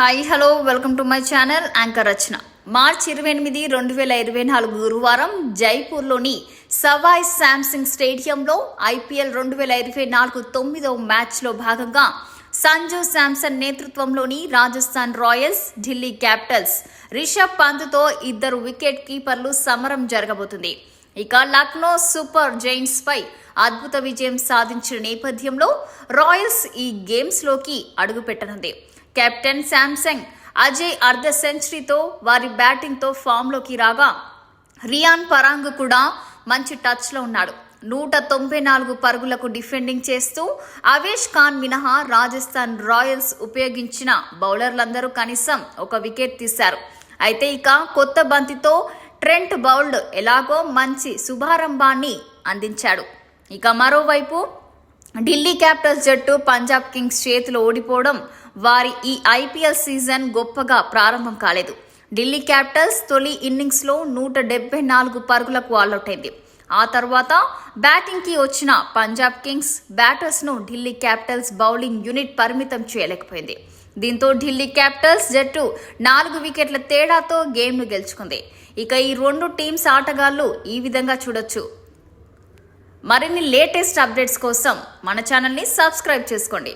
Hi hello welcome to my channel anchor Rachana మార్చి ఇరవై ఎనిమిది రెండు వేల ఇరవై నాలుగు గురువారం జైపూర్లోని సవాయ్ శాంసంగ్ స్టేడియంలో ఐపీఎల్ రెండు వేల ఇరవై నాలుగు తొమ్మిదవ మ్యాచ్లో భాగంగా సంజు శాంసన్ నేతృత్వంలోని రాజస్థాన్ రాయల్స్ ఢిల్లీ క్యాపిటల్స్ రిషబ్ పంత్తో ఇద్దరు వికెట్ కీపర్లు సమరం జరగబోతుంది. ఇక లక్నో సూపర్ జైంట్స్ పై అద్భుత విజయం సాధించిన నేపథ్యంలో రాయల్స్ ఈ గేమ్స్లోకి అడుగుపెట్టనుంది. కెప్టెన్ శాంసంగ్ అజయ్ అర్ధ సెంచరీతో వారి బ్యాటింగ్తో ఫామ్లోకి రాగా రియాన్ పరాంగ్ కూడా మంచి టచ్లో ఉన్నాడు. నూట తొంభై నాలుగు పరుగులకు డిఫెండింగ్ చేస్తూ అవేష్ ఖాన్ మినహా రాజస్థాన్ రాయల్స్ ఉపయోగించిన బౌలర్లందరూ కనీసం ఒక వికెట్ తీశారు. అయితే ఇక కొత్త బంతితో ట్రెంట్ బౌల్డ్ ఎలాగో మంచి శుభారంభాన్ని అందించాడు. ఇక మరోవైపు ఢిల్లీ క్యాపిటల్స్ జట్టు పంజాబ్ కింగ్స్ చేతిలో ఓడిపోవడం వారి ఈ ఐపీఎల్ సీజన్ గొప్పగా ప్రారంభం కాలేదు. ఢిల్లీ క్యాపిటల్స్ తొలి ఇన్నింగ్స్లో నూట డెబ్బై నాలుగు పరుగులకు ఆలౌటైంది అయింది ఆ తర్వాత బ్యాటింగ్కి వచ్చిన పంజాబ్ కింగ్స్ బ్యాటర్స్ను ఢిల్లీ క్యాపిటల్స్ బౌలింగ్ యూనిట్ పరిమితం చేయలేకపోయింది. దీంతో ఢిల్లీ క్యాపిటల్స్ జట్టు నాలుగు వికెట్ల తేడాతో గేమ్ను గెలుచుకుంది. ఇక ఈ రెండు టీమ్స్ ఆటగాళ్ళు ఈ విధంగా చూడొచ్చు. మరిన్ని లేటెస్ట్ అప్డేట్స్ కోసం మన ఛానల్ని సబ్స్క్రైబ్ చేసుకోండి.